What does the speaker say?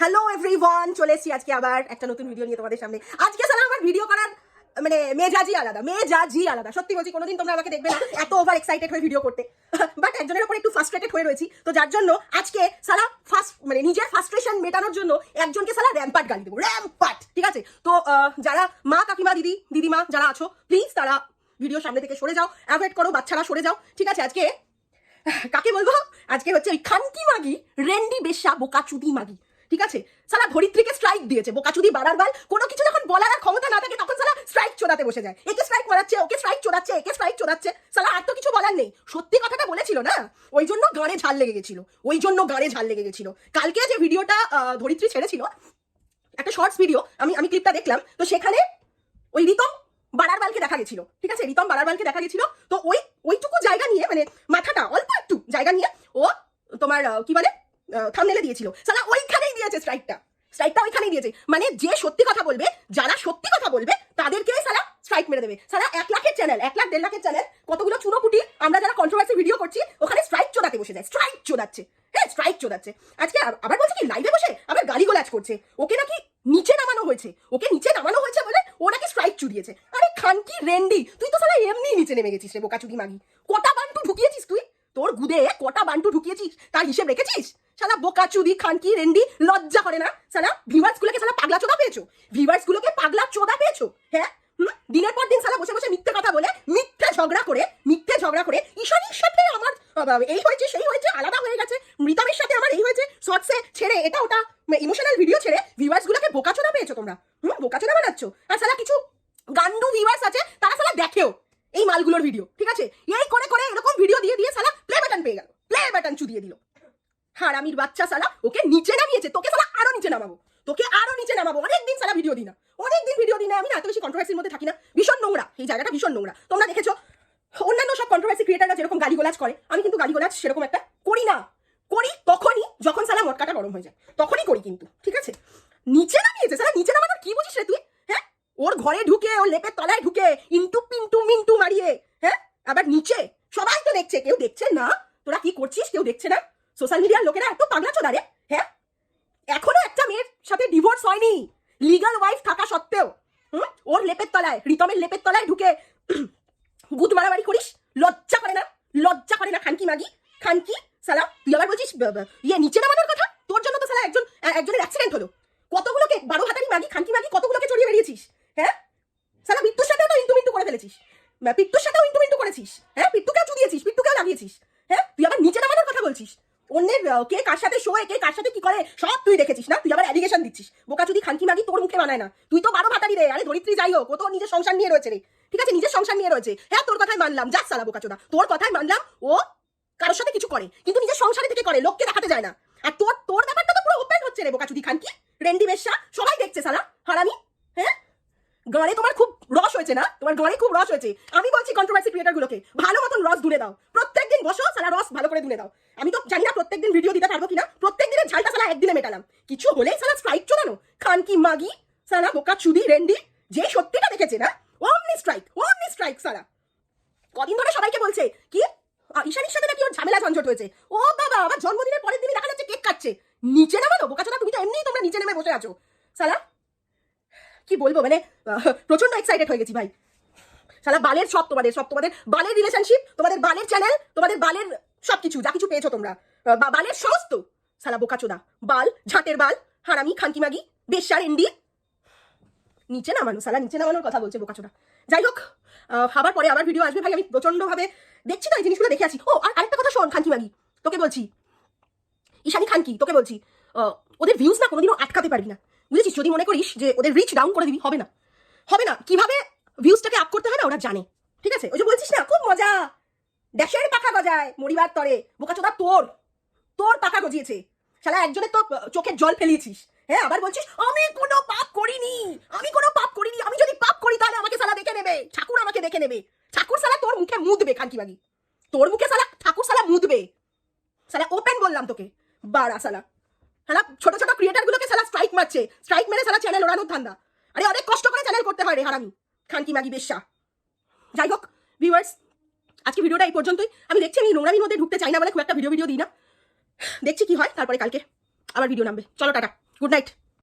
Hello everyone চলে এসেছি আজকে আবার একটা নতুন ভিডিও নিয়ে তোমাদের সামনে। আজকে সালা আমার ভিডিও করার মানে মেজাজি আলাদা মেজাজি আলাদা। সত্যি বলছি, কোনোদিন তোমরা আমাকে দেখবে না এত ওভার এক্সাইটেড হয়ে ভিডিও করতে। বাট একজনের উপর একটু ফার্স্ট্রেটেড হয়ে রয়েছি। তো যার জন্য আজকে সালা ফার্স্ট মানে নিজের ফ্রাস্ট্রেশন মেটানোর জন্য একজনকে সালা র্যাম্পাট গালি দেবো। র্যাম্পাট ঠিক আছে? তো যারা মা, কাকিমা, দিদি, দিদিমা যারা আছো প্লিজ তারা ভিডিও সামনে থেকে সরে যাও। অ্যাভয়েড করো, বাচ্চারা সরে যাও। ঠিক আছে, আজকে, কাকে বলব? আজকে হচ্ছে ওই খানকি মাগি, রেন্ডি বেশ্যা, বোকাচুদি মাগি। ঠিক আছে? সালা ধরিত্রীকে স্ট্রাইক দিয়েছে, বোকাচুদি বাড়ার বাল কোনো কিছু যখন বলার আর ক্ষমতা না থাকে, তখন সালা স্ট্রাইক চোদাতে বসে যায়। একে স্ট্রাইক মারাচ্ছে, ওকে স্ট্রাইক চোদাচ্ছে, একে স্ট্রাইক চোদাচ্ছে। সালা আর তো কিছু বলার নেই। সত্যি কথাটা বলেছিল না? ওই জন্য গাড়ে ঝাল লেগে গেছিল। ওই জন্য গাড়ে ঝাল লেগে গেছিল। কালকে যে ভিডিওটা ধরিত্রী ছেড়েছিল, একটা শর্টস ভিডিও আমি আমি ক্লিপটা দেখলাম, তো সেখানে ওই রিতম বাড়ার বালকে দেখা গেছিল। ঠিক আছে? রিতম বাড়ার বালকে দেখা গেছিল। তো ওই, ওইটুকু জায়গা নিয়ে মানে মাথাটা অল্প একটু জায়গা নিয়ে ও তোমার কি বলে? থামনেলে দিয়েছিল। সালা ওইখানেই দিয়েছে স্ট্রাইকটা স্ট্রাইকটা ওইখানেই দিয়েছে। মানে যে সত্যি কথা বলবে, যারা সত্যি কথা বলবে, তাদেরকেই সালা স্ট্রাইক মেরে দেবে। সালা এক লাখের চ্যানেল এক লাখ, দেড় লাখের চ্যানেল কতগুলো চুনোপুটি আমরা যারা কন্ট্রোভার্সি ভিডিও করছি, ওখানে স্ট্রাইক চোদাতে বসে যায় স্ট্রাইক চোদাচ্ছে। হ্যাঁ স্ট্রাইক চোদাচ্ছে। আজকে আবার বলছে কি লাইভে বসে আবার গালিগোলাজ করছে। ওকে নাকি নিচে নামানো হয়েছে। ওকে নিচে নামানো হয়েছে বলে ও নাকি স্ট্রাইক চুরিয়েছে আরে খানকি রেন্ডি, তুই তো সালা এমনি নিচে নেমে গেছিস রে বোকাচুদি মাগি। কটা বান্টু ঢুকিয়েছিস তুই? তোর গুদে কটা বান্টু ঢুকিয়েছিস? তার হিসেব রেখেছিস? শালা বোকাচুদি খানকি, রেন্ডি, লজ্জা করে না? শালা ভিউয়ার্স গুলোকে শালা পাগলা চোদা পেয়েছ? ভিউয়ার্স গুলোকে পাগলা চোদা পেয়েছ? হ্যাঁ? দিনের পর দিন শালা বসে বসে মিথ্যে কথা বলে, মিথ্যে ঝগড়া করে, মিথ্যে ঝগড়া করে, ঈশানীর সাথে আমার এই হয়েছে, সেই হয়েছে, আলাদা হয়ে গেছে, মৃতামের সাথে আমার এই হয়েছে, শর্টসে ছেড়ে, এটা ওটা ইমোশনাল ভিডিও ছেড়ে ভিউয়ার্স গুলোকে বোকা বোকাচোদা পেয়েছ তোমরা? হুম? বোকাচোদা বানাচ্ছ? আর শালা কিছু গান্ডু ভিউয়ার্স আছে, তারা শালা দেখেও এই মালগুলোর ভিডিও ঠিক আছে? এই করে করে এরকম ভিডিও দিয়ে দিয়ে শালা প্লে বাটন পেয়ে গেল প্লে বাটন চুদিয়ে দিল হারামির বাচ্চা শালা ওকে নিচে নামিয়েছে তোকে শালা আরও নিচে নামাবো। তোকে আরও নিচে নামাবো। অনেকদিন শালা ভিডিও দিই না অনেকদিন ভিডিও দিই না আমি না এত বেশি কন্ট্রোভার্সির মধ্যে থাকি না। ভীষণ নোংরা। এই জায়গাটা ভীষণ নোংরা। তোমরা দেখেছ? অন্যান্য সব কন্ট্রোভার্সি ক্রিয়েটাররা যেরকম গালিগোলাজ করে, আমি কিন্তু গালিগোলাজ সেরকম একটা করি না। করি তখনই যখন সালা মটকাটা গরম হয়ে যায়। তখনই করি কিন্তু, ঠিক আছে? নিচে নামিয়েছে সালা নিচে নামানোর কি বুঝিস রে তুই? হ্যাঁ? ওর ঘরে ঢুকে, ওর লেপের তলায় ঢুকে, ইন্টু পিন্টু মিন্টু মারিয়ে হ্যাঁ? আবার নিচে, সবাই তো দেখছে, কেউ দেখছে না? তোরা কি করছিস? কেউ দেখছে না? সোশ্যাল মিডিয়ার লোকেরা এত পাগলা চোদা রে হ্যাঁ? এখনও একটা মেয়ের সাথে ডিভোর্স হয়নি। লিগাল ওয়াইফ থাকা সত্ত্বেও, হুম? ওর লেপের তলায়, রিতমের লেপের তলায় ঢুকে গুদ মারামারি করিস? লজ্জা করে না? লজ্জা করে না? খানকি মাগি? খানকি? সালা, তুই আবার বলছিস ইয়ে নিচে নামানোর কথা? তোর জন্য তো সালা একজন একজনের অ্যাক্সিডেন্ট হলো। কতগুলোকে, বারো হাতারি মাগি, খানকি মাগি, কতগুলোকে চড়িয়ে বেরিয়েছিস? হ্যাঁ? সালা মৃত্যুর সাথেও তো ইন্টু মিন্টু করে ফেলেছিস। পিট্টুর সাথেও ইন্টু মিন্টু করেছিস। হ্যাঁ? পিট্টুকেও চুদিয়েছিস, পিট্টুকেও লাগিয়েছিস। হ্যাঁ? তুই আবার নিচে নামানোর কথা বলছিস। অন্যের কে কার সাথে শোয়ে, কে কার সাথে কি করে, সব তুই দেখেছিস না? তুই আবার অ্যালিগেশন দিচ্ছিস। বোকাচুদি খানকি মাগি তোর মুখে মানায় না। তুই তো বারো ভাতারি রে। আরে ধরিত্রী যাই হোক, ও তো নিজের সংসার নিয়ে রয়েছে রে। ঠিক আছে? নিজের সংসার নিয়ে রয়েছে। হ্যাঁ তোর কথাই মানলাম। যাস সালা বোকাচোদা। তোর কথাই মানলাম, ও কারোর সাথে কিছু করে। কিন্তু নিজের সংসারে থেকে করে, লোককে দেখাতে যায় না। আর তোর তোর ব্যাপারটা তো পুরো ওপেন হচ্ছে রে বোকাচুদি, খানকি। রেন্ডি বেশ্যা, সবাই দেখছে সালা, হারামি। হ্যাঁ? গানে তোমার খুব রস হয়েছে না? তোমার গানে খুব রস হয়েছে। আমি বলছি কন্ট্রোভার্সি ক্রিয়েটার গুলোকে, ভালো মতন রস দুলে দাও। প্রত্যেকদিন বসো সালা রস ভালো করে দুলে দাও। আমি তো জানি না প্রত্যেকদিন ভিডিও দিতে পারব কিনা। প্রত্যেক দিনের ঝালটা সালা একদিনে মেটালাম। কিছু হলেই সালা স্ট্রাইক চোদানো। খান কি মাগি, সালা বোকা চুদি, রেন্ডি, যে সত্যিটা দেখেছে না? অমনি স্ট্রাইক অমনি স্ট্রাইক সালা। কদিন ধরে সবাইকে বলছে, কি? ঈশানীর সাথে নাকি ওর ঝামেলা ঝঞ্ঝট হয়েছে? ও বাবা, আমার জন্মদিনের পরের দিনই দেখা যাচ্ছে কেক কাটছে। নিচে নামানো বোকা চোদা, তুমি তো এমনিই তোমরা নিচে নেমে বসে আছো। সালা কি বলব মানে প্রচণ্ড এক্সাইটেড হয়ে গেছি ভাই। শালা, বালের সব তোমাদের সব তোমাদের বালের রিলেশনশিপ তোমাদের বালের চ্যানেল তোমাদের বালের সব কিছু যা কিছু পেয়েছ তোমরা। বালের সমস্ত। শালা, বোকাচোদা। বাল, ঝাঁটের বাল, হারামি, খানকি মাগি, বেশ্যার এন্ডি। নিচে নামানো, শালা, নিচে নামানোর কথা বলছে বোকাচোদা। যাই হোক আবার পরে আবার ভিডিও আসবে ভাই, আমি প্রচন্ডভাবে দেখছি তো এই জিনিসগুলো দেখে আছি। ও, আর আরেকটা কথা শোন, খানকি মাগি, তোকে বলছি। ঈশানি খানকি, তোকে বলছি ওদের ভিউজ না কোনোদিনও আটকাতে পারবি না। বুঝেছিস যদি মনে করিস যে ওদের রিচ ডাউন করে দিবি, হবে না। হবে না। কীভাবে ভিউজটাকে আপ করতে হয় না, ওরা জানে। ঠিক আছে? ওই যে বলছিস না, খুব মজা। ড্যাশের পাখা গজায় মরিবার তরে, বোকাচোদা তোর। তোর পাখা গজিয়েছে। শালা, একজনের তো চোখে জল ফেলিয়েছিস। হ্যাঁ আবার বলছিস, আমি কোনো পাপ করিনি। আমি কোনো পাপ করিনি। আমি যদি পাপ করি, তাহলে আমাকে সালা দেখে নেবে। ঠাকুর আমাকে দেখে নেবে। ঠাকুর সালা তোর মুখে মুদবে খানকি বাগি। তোর মুখে সালা ঠাকুর সালা মুদবে সালা ওপেন বললাম তোকে। বাড়া সালা সালা, ছোট ছোট ক্রিয়েটার গুলোকে সালা স্ট্রাইক মারছে। স্ট্রাইক মেরে সালা চ্যানেল ওড়ানোর ধান্দা। আরে অনেক কষ্ট করে চ্যানেল করতে হয় রে হারামি। খানকি মাগি বেশ্যা। যাই হোক ভিউয়ার্স আজকে ভিডিওটা এই পর্যন্তই। আমি দেখছি আমি নোংরামির মধ্যে ঢুকতে চাই না বলে খুব একটা ভিডিও ভিডিও দিই না। দেখছি কি হয়, তারপরে কালকে আবার ভিডিও নামবে। চলো, টাটা। Good night